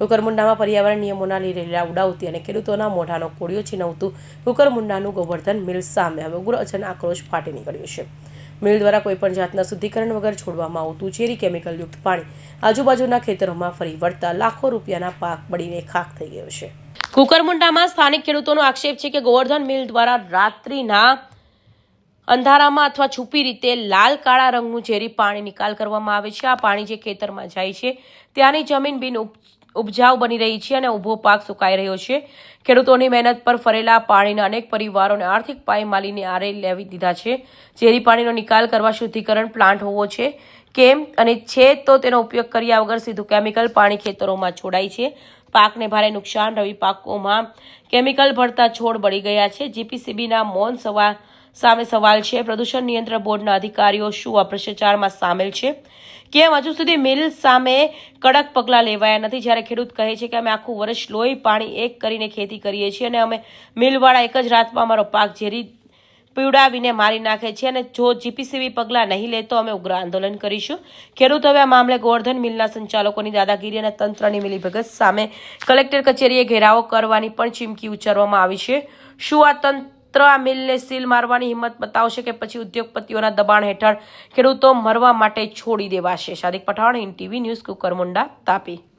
કુકરમુંડામાં પર્યાવરણ નિયમોના લીરેલા ઉડાવતી અને ખેડૂતોના મોઢાનો કોળિયો છીનવતું કુકરમુંડાનું ગોવર્ધન મિલ સામે હવે ઉગ્ર આક્રોશ ફાટી નીકળ્યો છે. મિલ દ્વારા કોઈપણ જાતના શુદ્ધિકરણ વગર છોડવામાં આવતું ઝેરી કેમિકલયુક્ત પાણી આજુબાજુના ખેતરોમાં ફરી વળતા લાખો રૂપિયાના પાક બળીને ખાખ થઈ ગયો છે. કુકરમુંડામાં સ્થાનિક ખેડૂતોનો આક્ષેપ છે કે ગોવર્ધન મિલ દ્વારા રાત્રિના અંધારામાં અથવા છુપી રીતે લાલ કાળા રંગનું ઝેરી પાણી નિકાલ કરવામાં આવે છે. આ પાણી જે ખેતરમાં જાય છે, ત્યાંની જમીન બિન ઉપ- ઉપજાઉ બની રહી છે અને ઊભો પાક સુકાઈ રહ્યો છે. ખેડૂતોની મહેનત પર ફરેલા પાણીના અનેક પરિવારોને આર્થિક પાયમાલીને આરે લેવી દીધા છે. ઝેરી પાણીનો નિકાલ કરવા શુદ્ધિકરણ પ્લાન્ટ હોવો છે. કેમ અને છે તો તેનો ઉપયોગ કર્યા વગર સીધું કેમિકલ પાણી ખેતરોમાં છોડાય છે. પાકને ભારે નુકસાન, રવિ પાકોમાં કેમિકલ ભરતા છોડ બળી ગયા છે. જીપીસીબીના મૌન સવા સામે સવાલ છે. પ્રદૂષણ નિયંત્રણ બોર્ડના અધિકારીઓ શું આ ભ્રષ્ટાચારમાં સામેલ છે? કેમ હજુ સુધી મિલ સામે કડક પગલાં લેવાયા નથી? જ્યારે ખેડૂત કહે છે કે અમે આખું વર્ષ લોહી, પાણી એક કરીને ખેતી કરીએ છીએ અને અમે મિલવાળા એક જ રાતમાં અમારો પાક ઝેરી પીવડાવીને મારી નાખે છે અને જો જીપીસીબી પગલાં નહીં લે તો અમે ઉગ્ર આંદોલન કરીશું. ખેડૂત હવે આ મામલે ગોવર્ધન મિલના સંચાલકોની દાદાગીરી અને તંત્રની મિલીભગત સામે કલેક્ટર કચેરીએ ઘેરાવો કરવાની પણ ચીમકી ઉચ્ચારવામાં આવી છે. શું આ તંત્ર આ મિલને સીલ મારવાની હિંમત બતાવશે કે પછી ઉદ્યોગપતિઓના દબાણ હેઠળ ખેડૂતો મરવા માટે છોડી દેવાશે. Sadiq Pathan in TV news Kukarmunda, Tapi.